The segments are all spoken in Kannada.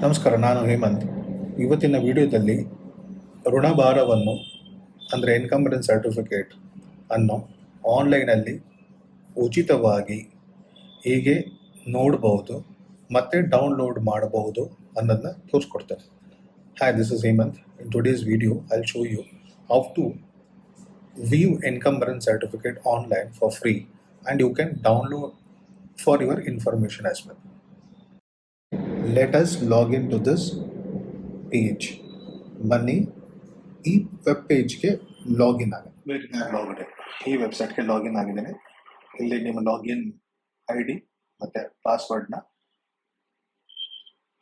ನಮಸ್ಕಾರ, ನಾನು ಹೇಮಂತ್. ಇವತ್ತಿನ ವಿಡಿಯೋದಲ್ಲಿ ಋಣಭಾರವನ್ನು, ಅಂದರೆ ಇನ್ಕಂಬರೆನ್ಸ್ ಸರ್ಟಿಫಿಕೇಟ್ ಅನ್ನು ಆನ್ಲೈನಲ್ಲಿ ಉಚಿತವಾಗಿ ಹೇಗೆ ನೋಡಬಹುದು, ಮತ್ತು ಡೌನ್ಲೋಡ್ ಮಾಡಬಹುದು ಅನ್ನೋದನ್ನ ತೋರಿಸ್ಕೊಡ್ತೇನೆ. Hi this is Hemanth. In today's video I show you how to view encumbrance certificate online for free, and you can download for your information as well. Let us log into this page. ಬನ್ನಿ, ಈ ವೆಬ್ ಪೇಜ್ಗೆ ಲಾಗಿನ್ ಆಗಿದೆ ಲಾಗಿನ್ ಈ ವೆಬ್ಸೈಟ್ಗೆ ಲಾಗಿನ್ ಆಗಿದ್ದೇನೆ. ಇಲ್ಲಿ ನಿಮ್ಮ ಲಾಗಿನ್ ಐ ಡಿ ಮತ್ತು ಪಾಸ್ವರ್ಡ್ನ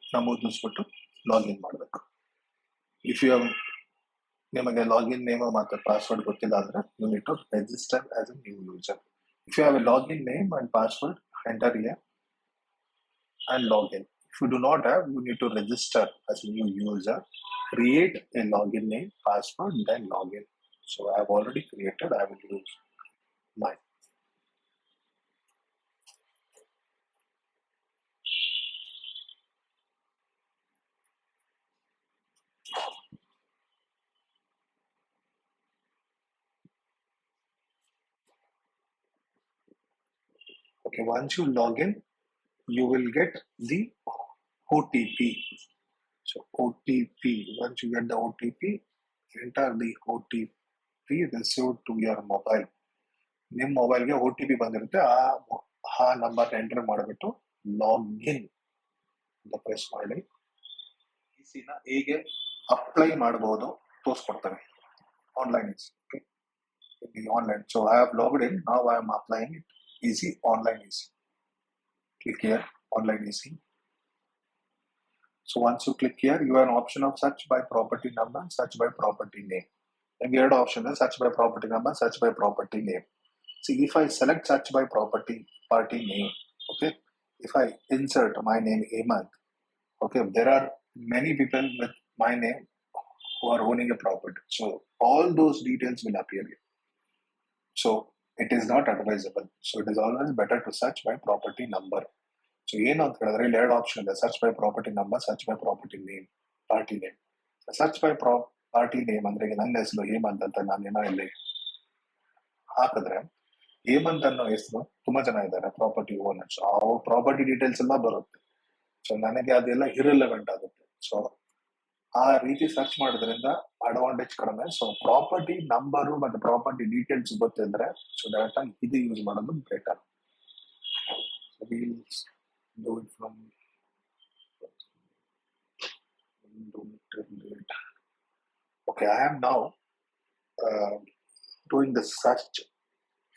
ನಮೂದಿಸ್ಬಿಟ್ಟು ಲಾಗಿನ್ ಮಾಡಬೇಕು. ಇಫ್ ಯು ಹ್ಯಾವ್ ನಿಮಗೆ ಲಾಗಿನ್ ನೇಮ್ ಮತ್ತು ಪಾಸ್ವರ್ಡ್ ಗೊತ್ತಿಲ್ಲ ಅಂದರೆ you need to register as a new user if you have a login name and password enter here and login. If you do not have, you need to register as a new user, create a login name, password, then login. So I have already created, I will use mine. Okay, once you log in, you will get the OTP. So OTP, once you get the OTP, enter the OTP received to your mobile. ನಿಮ್ಮ ಮೊಬೈಲ್ಗೆ ಒ ಟಿ ಪಿ ಬಂದಿರುತ್ತೆ ಆ ಆ ನಂಬರ್ ಎಂಟರ್ ಮಾಡಿಬಿಟ್ಟು ಲಾಗಿನ್ ಅಂತ ಪ್ರೆಸ್ ಮಾಡಿ ನ ಹೇಗೆ ಅಪ್ಲೈ ಮಾಡಬಹುದು ತೋರಿಸ್ಕೊಡ್ತೇವೆ online okay online so I have logged in ನಾವು I am applying it easy online easy click here online easy so once you click here you have an option of search by property number search by property name. And third option is search by property number search by property name. See if i select search by property party name okay? If i insert my name Hemant okay there are many people with my name who are owning a property. So all those details will appear here. So it is not advisable. So it is always better to search by property number. So ಏನು ಅಂತ ಹೇಳಿದ್ರೆ ಇಲ್ಲಿ ಎರಡು ಆಪ್ಷನ್ ಇದೆ. Search by property number search by property name party name search by pro party name ಅಂದ್ರೆ ನನ್ನ ಹೆಸರು ಹೇಮಂತ್ ಅಂತ ನಾನೇನೋ ಇಲ್ಲಿ ಹಾಕಿದ್ರೆ, ಹೇಮಂತ್ ಅನ್ನೋ ಹೆಸರು ತುಂಬಾ ಜನ ಇದ್ದಾರೆ ಪ್ರಾಪರ್ಟಿ ಓನರ್ಸ್ ಅವ್ರ ಪ್ರಾಪರ್ಟಿ ಡೀಟೇಲ್ಸ್ ಎಲ್ಲ ಬರುತ್ತೆ. ಸೊ ನನಗೆ ಅದೆಲ್ಲ ಇರಿಲೆವೆಂಟ್ ಆಗುತ್ತೆ. ಸೊ ಆ ರೀತಿ ಸರ್ಚ್ ಮಾಡೋದ್ರಿಂದ ಅಡ್ವಾಂಟೇಜ್ ಕಡಿಮೆ. ಸೊ ಪ್ರಾಪರ್ಟಿ ನಂಬರು ಮತ್ತೆ ಪ್ರಾಪರ್ಟಿ ಡೀಟೇಲ್ಸ್ ಗೊತ್ತಿದ್ರೆ ಸೊ ಡೈರೆಕ್ಟ್ ಆಗಿ ಇದು ಯೂಸ್ ಮಾಡೋದು better do it from okay i am now uh, doing the search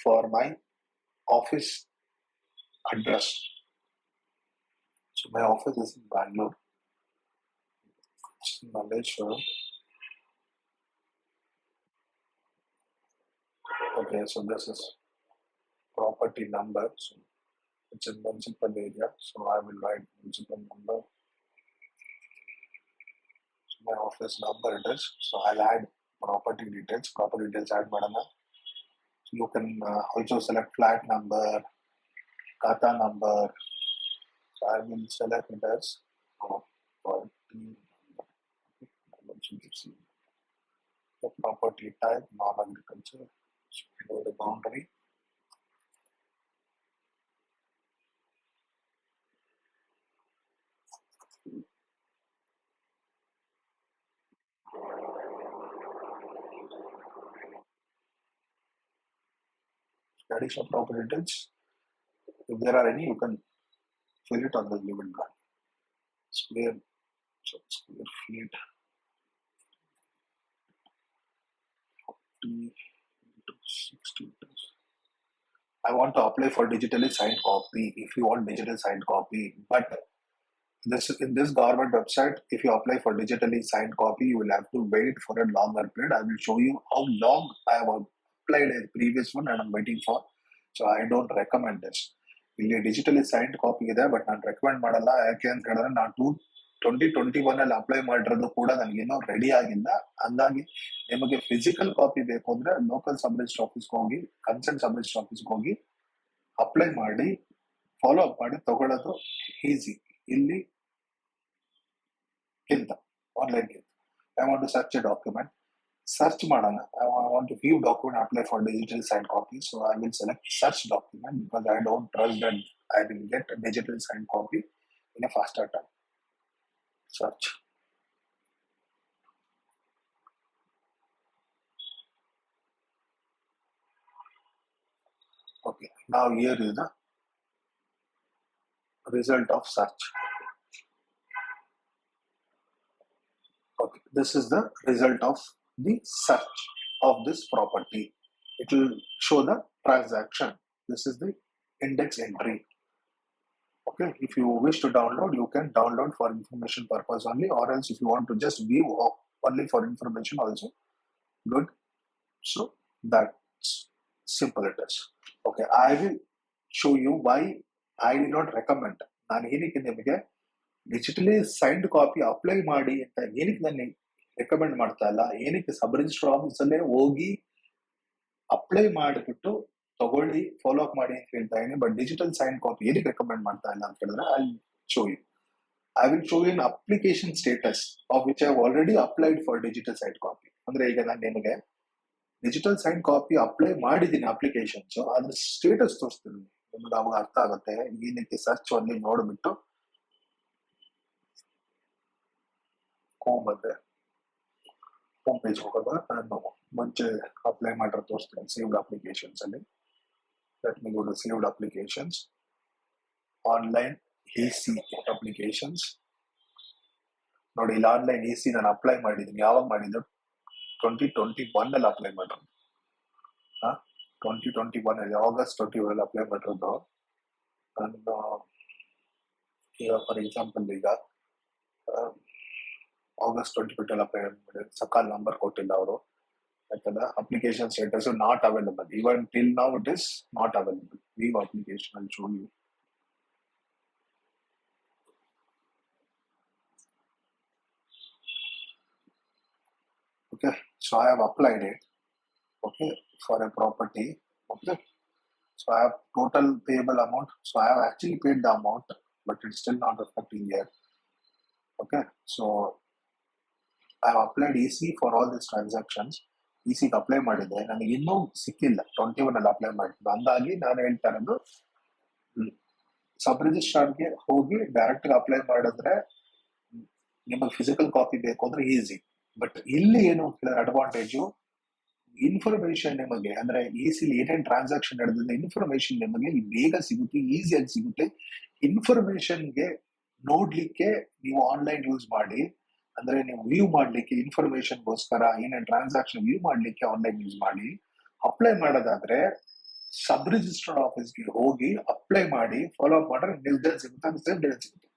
for my office address. So my office is in bangalore. In Malaysia. okay so this is property number. So it's in municipal area. So I will write municipal number. So my office number it is. So I'll add property details. Property details add madana. You can uh, also select flat number, kata number. So I will select it as property the property type, non-agriculture. So below the boundary. Additional property. If there are any, you can fill it on the given blank. Square, so square feet. 40 into 60 meters. I want to apply for digitally signed copy. If you want digital signed copy, but this in this government website, if you apply for digitally signed copy, you will have to wait for a longer period. I will show you how long I have applied a previous one and I'm waiting for. So I don't recommend this ಇಲ್ಲಿ ಡಿಜಿಟಲಿ ಸೈಂಟ್ ಕಾಪಿ ಇದೆ ಬಟ್ ನಾನು ರೆಕಮೆಂಡ್ ಮಾಡಲ್ಲ. ಯಾಕೆ ಅಂತ ಹೇಳಿದ್ರೆ, ನಾನು ಟೂ ಟ್ವೆಂಟಿ ಟ್ವೆಂಟಿ ಒನ್ ಅಲ್ಲಿ ಅಪ್ಲೈ ಮಾಡಿರೋದು ಕೂಡ ನನಗಿನ್ನೂ ರೆಡಿ ಆಗಿಲ್ಲ. ಹಂಗಾಗಿ ನಿಮಗೆ ಫಿಸಿಕಲ್ ಕಾಪಿ ಬೇಕು ಅಂದ್ರೆ ಲೋಕಲ್ ಸಬ್ ರಿಜಿಸ್ಟರ್ ಆಫೀಸ್ಗೆ ಹೋಗಿ ಕನ್ಸರ್ನ್ ಸಬ್ ರಿಜಿಸ್ಟರ್ ಆಫೀಸ್ಗೆ ಹೋಗಿ ಅಪ್ಲೈ ಮಾಡಿ ಫಾಲೋ ಅಪ್ ಮಾಡಿ, ತಗೊಳ್ಳೋದು ಈಸಿ ಇಲ್ಲಿ ಕಿಂತ ಆನ್ಲೈನ್ ಗಿಂತ. I want to search a document search ಮಾಡೋಣ I want to view document apply for digital sign copy so I will select search document because I don't trust that I will get digital sign copy in a faster time search Okay, now here is the result of search. Okay, this is the result of the search of this property. It will show the transaction. This is the index entry. Okay, if you wish to download, you can download for information purpose only, or else if you want to just view o- only for information also, good. So that's simple it is. Okay, I will show you why I did not recommend. ನಾನು ಏನಕ್ಕೆ ನಿಮಗೆ ಡಿಜಿಟಲಿ ಸೈನ್ಡ್ ಕಾಪಿ ಅಪ್ಲೈ ಮಾಡಿ ಅಂತ ಏನಕ್ಕೆ ನಾನು ರೆಕಮೆಂಡ್ ಮಾಡ್ತಾ ಇಲ್ಲ. ಏನಕ್ಕೆ ಸಬ್ ರಿಜಿಸ್ಟರ್ ಆಫೀಸಲ್ಲೇ ಹೋಗಿ ಅಪ್ಲೈ ಮಾಡಿಬಿಟ್ಟು ತಗೊಳ್ಳಿ ಫಾಲೋ ಅಪ್ ಮಾಡಿ ಅಂತ ಹೇಳ್ತಾ ಇದ್ದೀನಿ. ಬಟ್ ಡಿಜಿಟಲ್ ಸೈನ್ ಕಾಪಿ ಏನಕ್ಕೆ ರೆಕಮೆಂಡ್ ಮಾಡ್ತಾ ಇಲ್ಲ ಅಂತ ಹೇಳಿದ್ರೆ I show you I will show in application status of which I already applied for digital sign copy ಅಂದ್ರೆ ಈಗ ನಾನು ನಿಮಗೆ ಡಿಜಿಟಲ್ ಸೈನ್ ಕಾಪಿ ಅಪ್ಲೈ ಮಾಡಿದ್ದೀನಿ ಅಪ್ಲಿಕೇಶನ್ಸ್ ಅದ್ರ ಸ್ಟೇಟಸ್ ತೋರಿಸ್ತೀನಿ. ನಿಮ್ಗೆ ಅವಾಗ ಅರ್ಥ ಆಗುತ್ತೆ. ಏನಕ್ಕೆ ಸರ್ಚ್ ಅಲ್ಲಿ ನೋಡ್ಬಿಟ್ಟು. Home ಬಂದೆ ಹೋಮ್ ಪೇಜ್ ಹೋಗೋದ ನಾನು ಮುಂಚೆ ಅಪ್ಲೈ ಮಾಡಿರೋ ತೋರಿಸ್ತೀನಿ ಸೇವ್ಡ್ ಅಪ್ಲಿಕೇಶನ್ಸ್ ಅಲ್ಲಿ let me go to saved applications online A C applications ನೋಡಿ ಇಲ್ಲಿ ಆನ್ಲೈನ್ ಎ ಸಿ ನಾನು ಅಪ್ಲೈ ಮಾಡಿದ್ದೀನಿ ಯಾವಾಗ ಮಾಡಿದ್ದು ಟ್ವೆಂಟಿ ಟ್ವೆಂಟಿ ಒನ್ ಅಲ್ಲಿ ಅಪ್ಲೈ ಮಾಡೋದು ಟ್ವೆಂಟಿ ಟ್ವೆಂಟಿ ಒನ್ ಅಲ್ಲಿ ಆಗಸ್ಟ್ ಟ್ವೆಂಟಿ ಒನ್ ಅಲ್ಲಿ ಅಪ್ಲೈ ಮಾಡಿರೋದು ನಾನು ಈಗ ಫಾರ್ ಎಕ್ಸಾಂಪಲ್ ಈಗ ಆಗಸ್ಟ್ ಟ್ವೆಂಟಿ ಟ್ವೆಂಟಿ ಅಲ್ಲಿ ಅಪ್ಲೈ ಮಾಡಿದ್ರು ಸಕಾಲ್ ನಂಬರ್ ಕೊಟ್ಟಿಲ್ಲ ಅವರು ಯಾಕಂದ್ರೆ application status not available even till now it is not available leave application ಅಲ್ಲಿ show you okay so i have applied it okay for a property okay so i have total payable amount so i have actually paid the amount but it's still not reflecting here okay so i applied E C for all this transactions E ಸಿಗೆ ಅಪ್ಲೈ ಮಾಡಿದ್ದೆ ನನಗೆ ಇನ್ನೂ ಸಿಕ್ಕಿಲ್ಲ. ಟ್ವೆಂಟಿ ಒನ್ ಅಲ್ಲಿ ಅಪ್ಲೈ ಮಾಡಿದ್ದು ಅಂದಾಗಿ ನಾನು ಹೇಳ್ತಾ ಇರೋದು ಸಬ್ ರಿಜಿಸ್ಟ್ರಾರ್ಗೆ ಹೋಗಿ ಡೈರೆಕ್ಟ್ ಅಪ್ಲೈ ಮಾಡಿದ್ರೆ ನಿಮಗೆ ಫಿಸಿಕಲ್ ಕಾಪಿ ಬೇಕು ಅಂದ್ರೆ ಈಸಿ ಬಟ್ ಇಲ್ಲಿ ಏನು ಅಡ್ವಾಂಟೇಜು ಇನ್ಫಾರ್ಮೇಶನ್ ನಿಮಗೆ, ಅಂದ್ರೆ ಈಸಿಲಿ ಏನೇನು ಟ್ರಾನ್ಸಾಕ್ಷನ್ ನಡೆದಿದೆ ಇನ್ಫಾರ್ಮೇಶನ್ ನಿಮಗೆ ಬೇಗ ಸಿಗುತ್ತೆ ಈಸಿಯಾಗಿ ಸಿಗುತ್ತೆ. ಇನ್ಫಾರ್ಮೇಶನ್ಗೆ ನೋಡ್ಲಿಕ್ಕೆ ನೀವು ಆನ್ಲೈನ್ ಯೂಸ್ ಮಾಡಿ. ಅಂದ್ರೆ ನೀವು ವ್ಯೂ ಮಾಡ್ಲಿಕ್ಕೆ ಇನ್ಫಾರ್ಮೇಶನ್ಗೋಸ್ಕರ ಏನೇ ಟ್ರಾನ್ಸಾಕ್ಷನ್ ವ್ಯೂ ಮಾಡ್ಲಿಕ್ಕೆ ಆನ್ಲೈನ್ ಯೂಸ್ ಮಾಡಿ ಅಪ್ಲೈ ಮಾಡೋದಾದ್ರೆ ಸಬ್ ರಿಜಿಸ್ಟರ್ಡ್ ಆಫೀಸ್ಗೆ ಹೋಗಿ ಅಪ್ಲೈ ಮಾಡಿ ಫಾಲೋ ಅಪ್ ಮಾಡಿದ್ರೆ ನಿರ್ಧಾರ ಸಿಗುತ್ತೆ ಸಿಗುತ್ತೆ.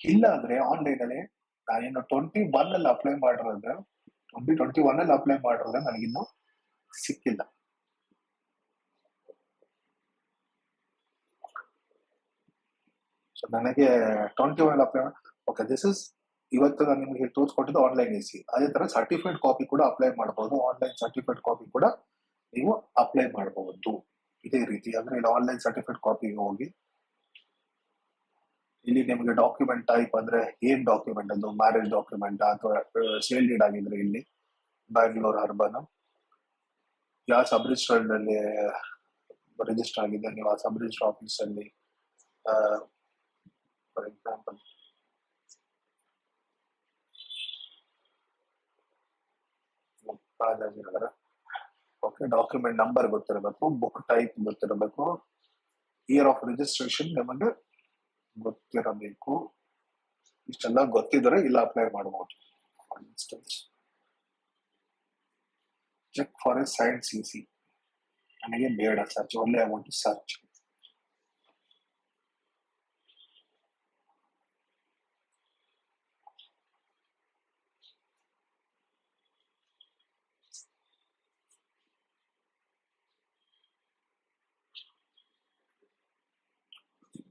ಇಲ್ಲ ಅಂದ್ರೆ ಆನ್ಲೈನ್ ಅಲ್ಲಿ ನಾನೇನು ಟ್ವೆಂಟಿ ಒನ್ ಅಲ್ಲಿ ಅಪ್ಲೈ ಮಾಡಿರೋದ್ರೆ ಟ್ವೆಂಟಿ ಟ್ವೆಂಟಿ ಒನ್ ಅಲ್ಲಿ ಅಪ್ಲೈ ಮಾಡಿರೋದ್ರೆ ನನಗಿನ್ನು ಸಿಕ್ಕಿಲ್ಲ. ಸೊ ನನಗೆ twenty one apply okay this is ಇವತ್ತು ನಾನು ನಿಮಗೆ ತೋರಿಸ್ಕೊಟ್ಟಿದ್ದು ಆನ್ಲೈನ್ ಎ ಸಿ ಅದೇ ತರ ಸರ್ಟಿಫೈಡ್ ಕಾಪಿ ಕೂಡ ಅಪ್ಲೈ ಮಾಡಬಹುದು ಆನ್ಲೈನ್ ಸರ್ಟಿಫೈಡ್ ಕಾಪಿ ಕೂಡ ನೀವು ಅಪ್ಲೈ ಮಾಡಬಹುದು ಇದೇ ರೀತಿ. ಅಂದ್ರೆ ಇಲ್ಲಿ ಆನ್ಲೈನ್ ಸರ್ಟಿಫೈಡ್ ಕಾಪಿಗೆ ಹೋಗಿ ಇಲ್ಲಿ ನಿಮಗೆ ಡಾಕ್ಯುಮೆಂಟ್ ಟೈಪ್ ಅಂದ್ರೆ ಏನ್ ಡಾಕ್ಯುಮೆಂಟ್ ಅದು? ಮ್ಯಾರೇಜ್ ಡಾಕ್ಯುಮೆಂಟ್ ಅಥವಾ ಸೇಲ್ ಡೀಡ್ ಆಗಿದ್ರೆ ಇಲ್ಲಿ? ಬ್ಯಾಂಗ್ಳೂರ್ ಅರ್ಬನ್ ಯಾವ ಸಬ್ ರಿಜಿಸ್ಟರ್ಡ್ ಅಲ್ಲಿ ರಿಜಿಸ್ಟರ್ ಆಗಿದೆ? ನೀವು ಆ ಸಬ್ ರಿಜಿಸ್ಟರ್ ಆಫೀಸ್ ಅಲ್ಲಿ for example Rajajinagar okay document number ಗೊತ್ತಿರಬೇಕು ಬುಕ್ ಟೈಪ್ ಗೊತ್ತಿರಬೇಕು. ಇಯರ್ ಆಫ್ ರಿಜಿಸ್ಟ್ರೇಷನ್ ನಿಮಗೆ ಗೊತ್ತಿರಬೇಕು. ಇಷ್ಟೆಲ್ಲ ಗೊತ್ತಿದ್ರೆ ಇಲ್ಲ ಅಪ್ಲೈ ಮಾಡಬಹುದು for instance check for a sign C C ನನಗೆ ಬೇಡ ಸರ್ಚ್ ಒಳ್ಳೆ ಅಮೌಂಟ್ ಸರ್ಚ್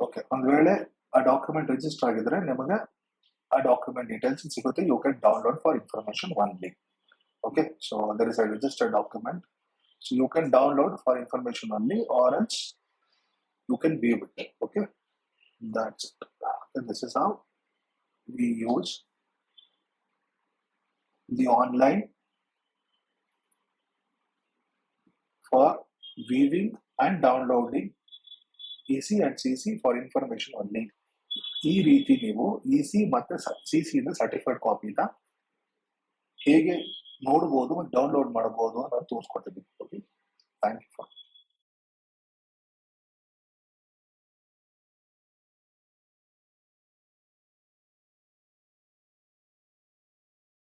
ಓಕೆ ಒಂದ್ ವೇಳೆ ಆ ಡಾಕ್ಯುಮೆಂಟ್ ರಿಜಿಸ್ಟರ್ ಆಗಿದ್ರೆ ನಿಮಗೆ ಆ ಡಾಕ್ಯುಮೆಂಟ್ ಡೀಟೇಲ್ಸ್ ಸಿಗುತ್ತೆ you can download for information one link okay so there is a registered document so you can download for information only or else you can view it okay that's it this is how we use the online for viewing and downloading EC C C for information only ಈ ರೀತಿ ನೀವು ಇಸಿ ಮತ್ತೆ ಸಿ ಸಿ ಸರ್ಟಿಫೈಡ್ ಕಾಪಿನ ಹೇಗೆ ನೋಡ್ಬೋದು ಮತ್ತು ಡೌನ್ಲೋಡ್ ಮಾಡಬಹುದು ಅನ್ನೋದು ತೋರಿಸ್ಕೊಟ್ಟಿದ್ದೀನಿ ಥ್ಯಾಂಕ್ ಯು